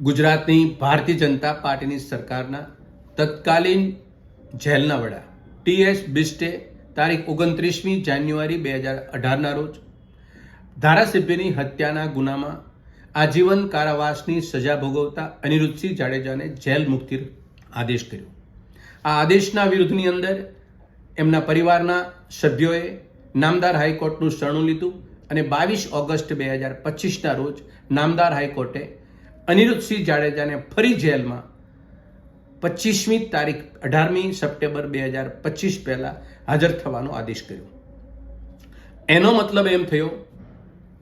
ગુજરાતની ભારતીય જનતા પાર્ટીની સરકારના તત્કાલીન જેલના વડા. ટી એસ બિસ્ટે તારીખ ઓગણત્રીસમી જાન્યુઆરી બે હજાર અઢારના રોજ ધારાસભ્યની હત્યાના ગુનામાં આજીવન કારાવાસની સજા ભોગવતા અનિરુદ્ધસિંહ જાડેજાને જેલ મુક્તિ આદેશ કર્યો. આ આદેશના વિરુદ્ધની અંદર એમના પરિવારના સભ્યોએ નામદાર હાઈકોર્ટનું શરણું લીધું અને બાવીસ ઓગસ્ટ બે હજાર પચીસના રોજ નામદાર હાઈકોર્ટે અનિરુદ્ધસિંહ જાડેજાને ફરી જેલમાં પચીસમી તારીખ અઢારમી સપ્ટેમ્બર બે હજાર પચીસ પહેલાં હાજર થવાનો આદેશ કર્યો. એનો મતલબ એમ થયો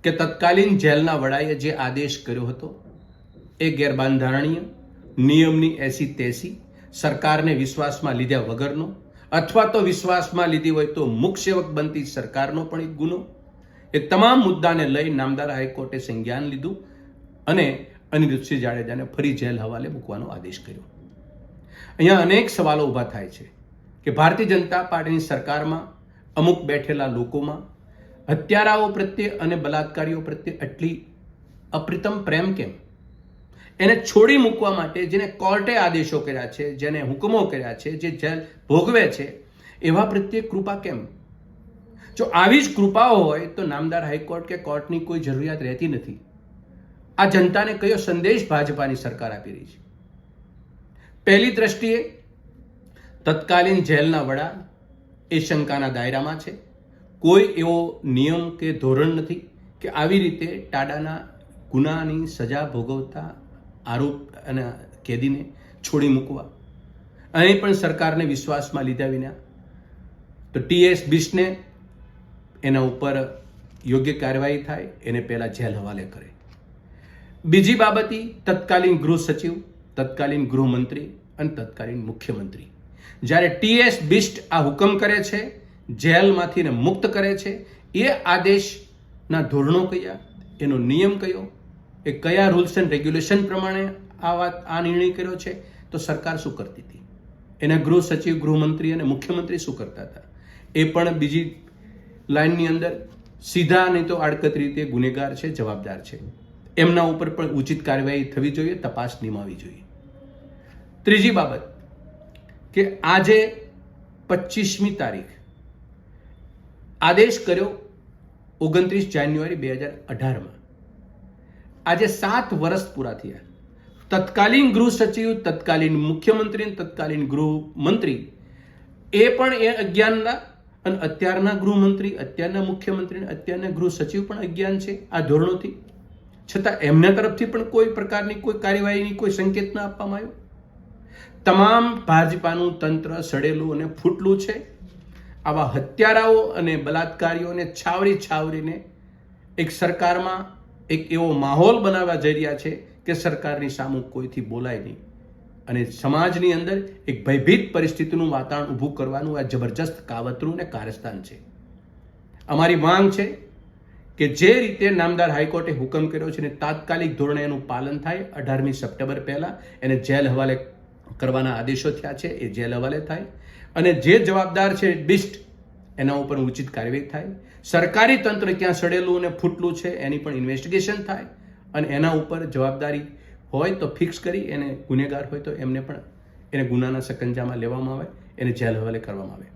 કે તત્કાલીન જેલના વડાએ જે આદેશ કર્યો હતો એ ગેરબાંધારણીય નિયમની એસી તેસી સરકારને વિશ્વાસમાં લીધા વગરનો અથવા તો વિશ્વાસમાં લીધી હોય તો મુખ સેવક બનતી સરકારનો પણ એક ગુનો. એ તમામ મુદ્દાને લઈ નામદાર હાઈકોર્ટે સંજ્ઞાન લીધું અને અનિરુદ્ધસિંહ જાડેજાને ફરી જેલ હવાલે મૂકવાનો આદેશ કર્યો. અહીંયા અનેક સવાલો ઊભા થાય છે કે ભારતીય જનતા પાર્ટીની સરકારમાં અમુક બેઠેલા લોકોમાં હત્યારાઓ પ્રત્યે અને બલાત્કારીઓ પ્રત્યે આટલી અપ્રિતમ પ્રેમ કેમ? એને છોડી મૂકવા માટે જેને કોર્ટે આદેશો કર્યા છે, જેને હુકમો કર્યા છે, જે જેલ ભોગવે છે, એવા પ્રત્યે કૃપા કેમ? જો આવી જ કૃપાઓ હોય તો નામદાર હાઈકોર્ટ કે કોર્ટની કોઈ જરૂરિયાત રહેતી નથી. આ જનતાને કયો સંદેશ ભાજપાની સરકાર આપી રહી છે? પહેલી દ્રષ્ટિએ તત્કાલીન જેલના વડા એ શંકાના દાયરામાં છે. કોઈ એવો નિયમ કે ધોરણ નથી કે આવી રીતે ટાડાના ગુનાની સજા ભોગવતા આરોપ અને કેદીને છોડી મૂકવા. અહીં પણ સરકારને વિશ્વાસમાં લીધા વિના તો ટીએસ બિસ્ટને એના ઉપર યોગ્ય કાર્યવાહી થાય, એને પહેલાં જેલ હવાલે કરે. બીજી બાબત તત્કાલીન ગૃહ સચિવ, તત્કાલીન ગૃહમંત્રી અને તત્કાલીન મુખ્યમંત્રી. જ્યારે ટીએસ બિસ્ટ આ હુકમ કરે છે, જેલમાંથી એને મુક્ત કરે છે, એ આદેશના ધોરણો કયા, એનો નિયમ કયો, એ કયા રૂલ્સ એન્ડ રેગ્યુલેશન પ્રમાણે આ વાત, આ નિર્ણય કર્યો છે, તો સરકાર શું કરતી હતી? એના ગૃહ સચિવ, ગૃહમંત્રી અને મુખ્યમંત્રી શું કરતા હતા? એ પણ બીજી લાઇનની અંદર સીધા નહીં તો આડકત રીતે ગુનેગાર છે, જવાબદાર છે. એમના ઉપર પણ ઉચિત કાર્યવાહી થવી જોઈએ, તપાસ નિમાવી જોઈએ. ત્રીજી બાબત, કે આજે પચીસમી તારીખ, આદેશ કર્યો ઓગણત્રીસ જાન્યુઆરી બે હજાર અઢારમાં. આજે સાત વર્ષ પૂરા થયા. તત્કાલીન ગૃહ સચિવ, તત્કાલીન મુખ્યમંત્રી, તત્કાલીન તત્કાલીન ગૃહમંત્રી એ પણ એ અજ્ઞાનના અને અત્યારના ગૃહમંત્રી અત્યારના મુખ્યમંત્રી અત્યારના ગૃહ સચિવ પણ અજ્ઞાન છે આ ધોરણોથી. છતાં એમના તરફથી પણ કોઈ પ્રકારની કોઈ કાર્યવાહીની કોઈ સંકેત ન આપવામાં આવ્યો? તમામ ભાજપાનું તંત્ર સડેલું અને ફૂટલું છે. આવા હત્યારાઓ અને બલાત્કારીઓને છાવરી છાવરીને એક સરકારમાં એક એવો માહોલ બનાવવા જઈ રહ્યા છે કે સરકારની સામું કોઈથી બોલાય નહીં. અને સમાજની અંદર એક ભયભીત પરિસ્થિતિનું વાતાવરણ ઊભું કરવાનું આ જબરજસ્ત કાવતરું ને કારસ્તાન છે. અમારી માંગ છે કે જે રીતે નામદાર હાઈકોર્ટે હુકમ કર્યો છે અને તાત્કાલિક ધોરણે એનું પાલન થાય, અઢારમી સપ્ટેમ્બર પહેલાં એને જેલ હવાલે કરવાના આદેશો થયા છે, એ જેલ હવાલે થાય. અને જે જવાબદાર છે બિસ્ટ એના ઉપર ઉચિત કાર્યવાહી થાય. સરકારી તંત્ર ક્યાં સડેલું અને ફૂટલું છે, એની પણ ઇન્વેસ્ટિગેશન થાય. અને એના ઉપર જવાબદારી હોય તો ફિક્સ કરી, એને ગુનેગાર હોય તો એમને પણ, એને ગુનાના સકંજામાં લેવામાં આવે, એને જેલ હવાલે કરવામાં આવે.